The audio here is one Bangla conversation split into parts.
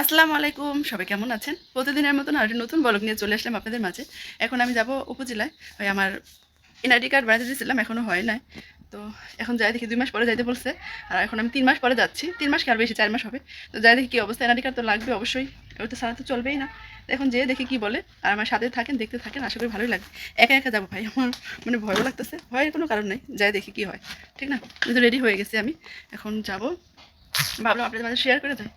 আসসালামু আলাইকুম, সবাই কেমন আছেন? প্রতিদিনের মতন আরেকটি নতুন ব্লগ নিয়ে চলে আসলাম আপনাদের মাঝে। এখন আমি যাব উপজেলায়। ওই আমার এনআইডি কার্ড বানাতে দিয়েছিলাম এখনও হয় নাই। তো এখন যাই দেখি, দুই মাস পরে যাইতে বলছে। আর এখন আমি তিন মাস পরে যাচ্ছি। তিন মাস কি আর বেশি, চার মাস হবে। তো যাই দেখি কী অবস্থা এনআইডি কার্ড তো লাগবে অবশ্যই। ওই তো সারা তো চলবেই না। এখন যেয়ে দেখি কী বলে। আর আমার সাথে থাকেন, দেখতে থাকেন, আশা করি ভালোই লাগবে একা একা যাব ভাই, আমার মানে ভয়ও লাগতেছে। ভয়ের কোনো কারণ নেই। যাই দেখি কী হয়। ঠিক না? কিন্তু রেডি হয়ে গেছি আমি। এখন যাব ভাবলাম আপনাদের মাঝে শেয়ার করে দেয়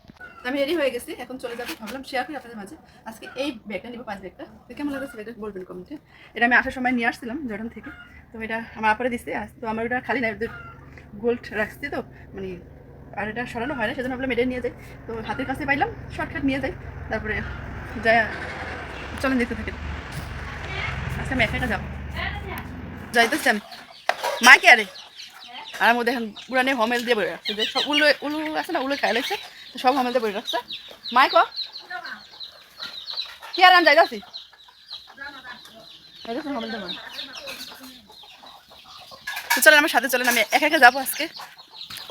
আমি রেডি হয়ে গেছি, এখন চলে যাব ভাবলাম শেয়ার করি আপনাদের মাঝে। আজকে এই ব্যাগটা নিবো, পাঁচ ব্যাগটা। তো কেমন লাগছে ব্যাগটা বলবেন কমেন্টে এটা আমি আসার সময় নিয়ে আসছিলাম জর্ডান থেকে। তো এটা আমার আপারে দিচ্ছে তো আমার ওটা খালি নাই গোল্ড রাখছি তো মানে আর এটা সরানো হয় না, সেজন্য ভাবলাম এটা নিয়ে যাই। তো হাতের কাছে পাইলাম শর্টকাট নিয়ে যাই, তারপরে যাই চলেন দেখতে থাকেন। আজকে আমি একা যাব। যাইতেছি আমি মাইকে আরে। আর মধ্যে এখন পুরানে হমেল দিয়ে বলে রাখছে। যে সব উলু উলু আছে না উলু খাই লাগছে। তো সব হমেল দিয়ে বলে রাখছে। মাই ক কি আর আন হমেল দিয়ে তো চলেন, আমার সাথে চলেন, আমি একা একা যাব আজকে।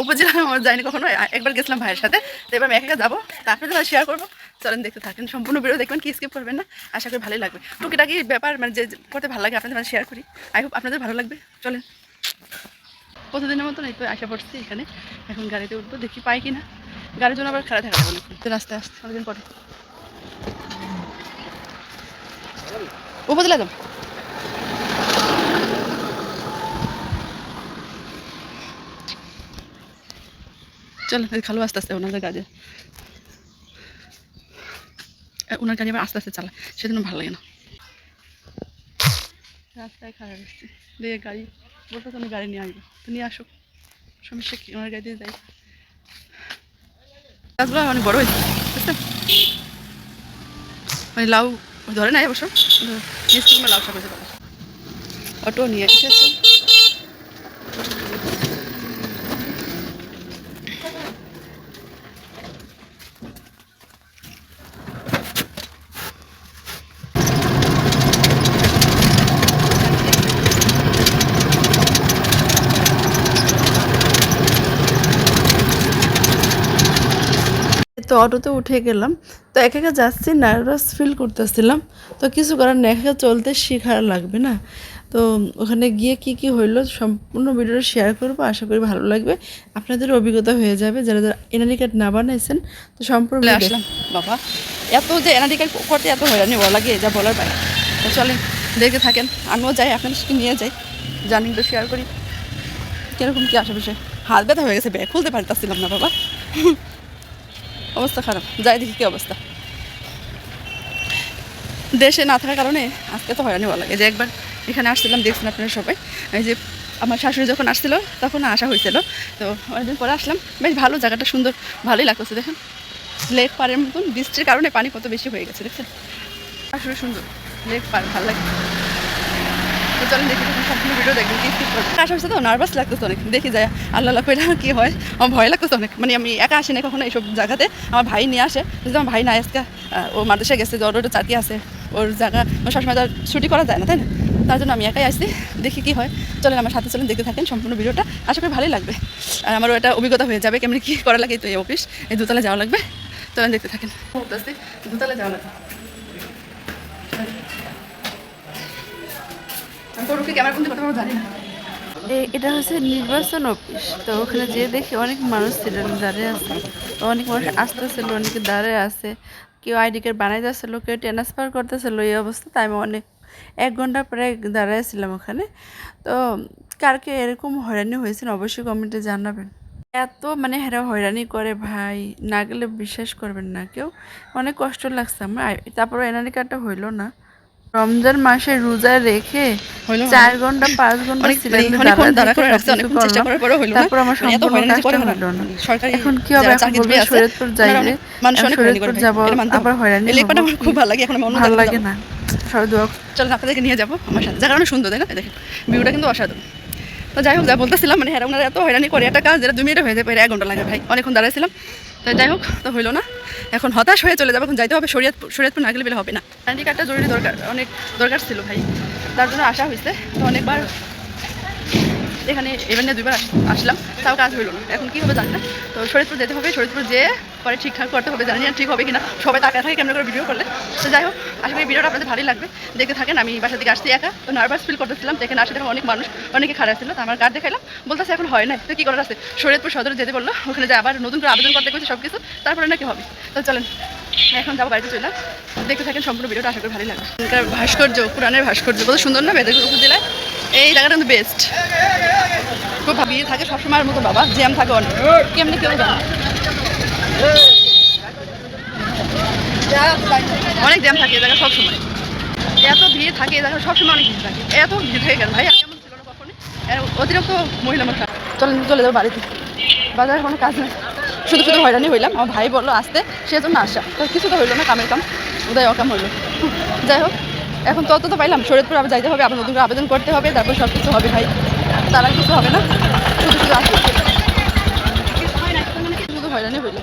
উপজেলা আমার যাইনি কখনো, একবার গেছিলাম ভাইয়ের সাথে। তো এবার আমি একা একা যাব। তারপরে আপনাদের শেয়ার করব। চলেন, দেখতে থাকেন। সম্পূর্ণ ভিডিও দেখবেন, কি স্কিপ করবেন না। আশা করি ভালোই লাগবে। টুকিটাকি ব্যাপার মানে যে করতে ভালো লাগে, আপনাদের মানে শেয়ার করি। আই হোপ আপনাদের ভালো লাগবে। চলেন। প্রতিদিনের মতন এই তো আসা পড়ছি এখানে। এখন গাড়িতে উঠবো দেখি পাই কি না গাড়ির জন্য আবার খারাপ থাকা অনেকক্ষণ। তো রাস্তায় আসতে। অনেকদিন পরে। উপজেলা যাব। চল খালো আস্তে আস্তে ওনাদের আহ, ওনার গাড়ি আবার আস্তে আস্তে চালায় সেজন্য ভালো লাগে না। রাস্তায় খারাপ এসছি দিয়ে গাড়ি। বলতে আমি গাড়ি নিয়ে আসব। তো নিয়ে আসো সমস্যা কি? ওনার গাড়ি দিয়ে যাই। গাছগুলো অনেক বড় হয়েছে বুঝছেন মানে লাউ ধরে নাই অবশ্য লাউ শাক হয়েছে অটো নিয়ে এসেছে। তো অটোতে উঠে গেলাম। তো একা একা যাচ্ছি নার্ভাস ফিল করতেছিলাম। তো কিছু করার না একা চলতে শেখার লাগবে না। তো ওখানে গিয়ে কি কি হইল সম্পূর্ণ ভিডিওটা শেয়ার করব আশা করি ভালো লাগবে। আপনাদের অভিজ্ঞতা হয়ে যাবে যারা যারা এনআরডি কার্ড না বানাইছেন তো সম্পূর্ণ আসলাম বাবা। এত যে এনআরডি কার্ড করতে এত হয়রানি বলা লাগে যা বলার বাইরে তো চলেন দেখে থাকেন আমিও যাই সাথে নিয়ে যাই। জানি তো শেয়ার করি। কীরকম কী আশেপাশে? হাত ব্যথা হয়ে গেছে ব্যাগ খুলতে পারতেছিলাম না বাবা। অবস্থা খারাপ। যাই দেখি কী অবস্থা। দেশে না থাকার কারণে আজকে তো হয়রানি ভালো লাগে। যে একবার এখানে আসছিলাম, দেখছেন আপনারা সবাই? এই যে আমার শাশুড়ি যখন আসছিল, তখন আসা হয়েছিল। তো অনেকদিন পরে আসলাম। বেশ ভালো, জায়গাটা সুন্দর, ভালোই লাগতেছে, দেখেন। লেক পাড়ের মতন, বৃষ্টির কারণে পানি কত বেশি হয়ে গেছে, দেখছেন? আসলে সুন্দর, লেক পাড়, ভালো লাগে। চলেন দেখি সম্পূর্ণ ভিডিও দেখবেন কি স্কিপ করবেন। আসা হচ্ছে তো নার্ভাস লাগতেছে অনেক দেখি যায় আল্লাহ আল্লাহ কি হয় আমার ভয় লাগতেছে অনেক মানে আমি একা আসি না কখনো এইসব জায়গাতে আমার ভাই নিয়ে আসে যদি আমার ভাই না আজকে ও মাদ্রাসায় গেছে ওর ওটা চাকরি আছে ওর জায়গা সবসময় তার ছুটি করা যায় না তাই না? তার জন্য আমি একাই আসছি দেখি কি হয়। চলেন আমার সাথে চলেন দেখতে থাকেন সম্পূর্ণ ভিডিওটা আশা করি ভালোই লাগবে। আর আমারও এটা অভিজ্ঞতা হয়ে যাবে কেমনি কী করা লাগে তো এই অফিস এই দুতলা যাওয়া লাগবে। চলেন দেখতে থাকেন। দুতলা যাওয়া লাগবে। এটা হচ্ছে নির্বাচন অফিস। তো ওখানে যেয়ে দেখি অনেক মানুষ ছিলেন দাঁড়িয়ে আছে। অনেক মানুষ আসতেছিল, অনেকে দাঁড়িয়ে আছে। কেউ আইডি কার্ড বানাই যাচ্ছিল কেউ ট্রান্সফার করতেছিল, এই অবস্থা। তাই আমি অনেক, এক ঘণ্টা প্রায় দাঁড়াইছিলাম ওখানে। তো কারকে এরকম হয়রানি হয়েছিল, অবশ্যই কমেন্টে জানাবেন। এত মানে হেরা হয়রানি করে ভাই, না গেলে বিশ্বাস করবেন না কেউ। অনেক কষ্ট লাগছে আমার। তারপরে এনআরডি কার্ডটা হইল না। রমজান মাসে রোজা রেখে চার ঘণ্টা পাঁচ ঘণ্টা মানে তারপর আমার মানে সম্পূর্ণ কাজটা হলো না এখন কি হবে? এখন বলবে আছে, যাইলে অনেক- মানুষ অনেক হয়রানি করে শরীয়তপুর ভাই, যাব এটা মানতে হবে। আবার হয়রানি এই লেকপাটা হব। আমার খুব ভালো লাগে এখন ভালো লাগে না। সবাই দোয়া চলেন আপনাদেরকে নিয়ে যাব আমার সাথে। জায়গা অনেক সুন্দর তাই না দেখেন ভিউটা কিন্তু অসাধারণ। তো যাই হোক যা বলতেছিলাম মানে হ্যাঁ ওনারা এত হয়রানি করে একটা কাজ যেটা দু মিনিটে হয়ে যায় এক ঘণ্টা লাগে ভাই। অনেকক্ষণ দাঁড়াইছিলাম। যাই হোক, তো হইল না। এখন হতাশ হয়ে চলে যাব, এখন যাইতে হবে শরীয়তপুর শরীয়তপুর না গেলে হবে না। আইডি কার্ডটা জরুরি দরকার, অনেক দরকার ছিল ভাই। তার জন্য আসা হয়েছে। তো অনেকবার এখানে এবার নিয়ে দুইবার আসলাম, তাও কাজ হইল না। এখন কী হবে জানি না। তো শরীরপুর যেতে হবে, শরীরপুর যেয়ে পরে ঠিকঠাক করতে হবে, জানি না ঠিক হবে কিনা। সবাই তাকায় থাকে কেমন করে ভিডিও করলে। তো যাই হোক, আশা করি ভিডিওটা আপনাদের ভালোই লাগবে। দেখতে থাকেন, আমি বাসা থেকে আসছি একা। তো নার্ভাস ফিল করতেছিলাম তো এখানে আসে দেখো অনেক মানুষ, অনেকে খারাপ ছিল, তো আমার কার্ড দেখাইলাম বলতেছে, এখন হয় না তো কী করার আছে? শরীরপুর সদরে যেতে বলল, ওখানে যে আবার নতুন করে আবেদন করতে গেছে সব কিছু তারপরে নাকি হবে। তো চলেন, এখন যাব বাড়িতে চলে। দেখতে থাকেন সম্পূর্ণ ভিডিওটা, আশা করি ভালোই লাগবে। ভাস্কর্য, পুরাণের ভাস্কর্য, কত সুন্দর না বেদের উপজেলায় এই জায়গাটা কিন্তু বেস্ট খুব ভাবিয়ে থাকে সবসময়ের মতো বাবা, জ্যাম থাকে অনেক। কেমনি কেউ অনেক জ্যাম থাকে এই জায়গা সবসময়। এত ভিড় থাকে এই জায়গা সবসময় অনেক ভিড় থাকে। এত ভিড় থাকে কেন ভাই অতিরিক্ত মহিলা মানুষ চলেন, চলে যাব বাড়িতে। বাজারে কোনো কাজ নেই। শুধু শুধু হয়রানি হইলাম। আমার ভাই বলল আসতে, সেজন্য আসা। তো কিছু তো হইল না, কামের কাম। উদয় অকাম হইল। যাই হোক, এখন তত তো পাইলাম। শরীরপুর আবার যাইতে হবে, আবার নতুন করে আবেদন করতে হবে, তারপর সব কিছু হবে ভাই। তার কিছু হবে না। শুধু শুধু আসবে শুধু হয়রানি হইল।